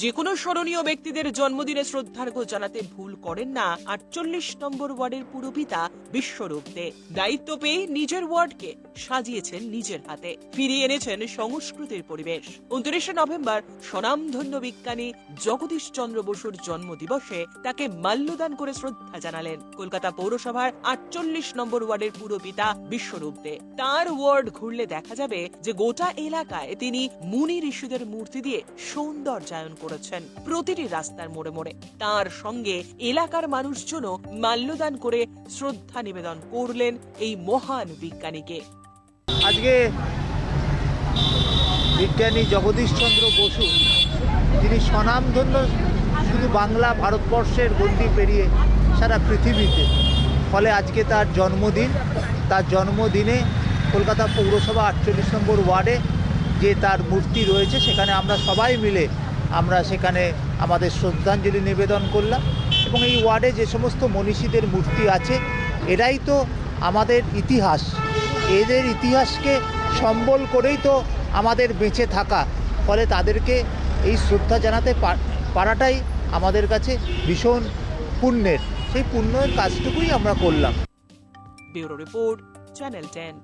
যে কোনো স্মরণীয় ব্যক্তিদের জন্মদিনে শ্রদ্ধার্ঘ্য জানাতে ভুল করেন না আটচল্লিশ নম্বর ওয়ার্ডের পুরপিতা বিশ্বরূপ দে দায়িত্ব পেয়ে নিজের ওয়ার্ডকে সাজিয়েছেন নিজের হাতে। ফিরিয়ে এনেছেন সংস্কৃতির পরিবেশ। উনত্রিশে নভেম্বর স্বনামধন্য বিজ্ঞানী জগদীশ চন্দ্র বসুর জন্মদিবসে তাকে মাল্যদান করে শ্রদ্ধা জানালেন। কলকাতা পৌরসভার আটচল্লিশ নম্বর ওয়ার্ডের পুরপিতা বিশ্বরূপ দে তার ওয়ার্ড ঘুরলে দেখা যাবে যে গোটা এলাকায় তিনি মুনি ঋষিদের মূর্তি দিয়ে সৌন্দর্যায়ন করেছেন। প্রতিটি রাস্তার মোড়ে মোড়ে। তার সঙ্গে এলাকার মানুষজনও মাল্যদান করে শ্রদ্ধা নিবেদন করলেন এই মহান বিজ্ঞানীকে। আজকে বিজ্ঞানী জগদীশচন্দ্র বসু, যিনি স্বনামধন্য শুধু বাংলা, ভারতবর্ষের গণ্ডি পেরিয়ে সারা পৃথিবীতে। ফলে আজকে তার জন্মদিন। তার জন্মদিনে কলকাতা পৌরসভা আটচল্লিশ নম্বর ওয়ার্ডে যে তার মূর্তি রয়েছে, সেখানে আমরা সবাই মিলে আমরা সেখানে আমাদের শ্রদ্ধাঞ্জলি নিবেদন করলাম এবং এই ওয়ার্ডে যে সমস্ত মনীষীদের মূর্তি আছে, এরাই তো আমাদের ইতিহাস। এদের ইতিহাসকে সম্বল করেই তো আমাদের বেঁচে থাকা। ফলে তাদেরকে এই শ্রদ্ধা জানাতে পারাটাই আমাদের কাছে ভীষণ পুণ্যের। সেই পুণ্যের কাজটুকুই আমরা করলাম। Report, channel ten.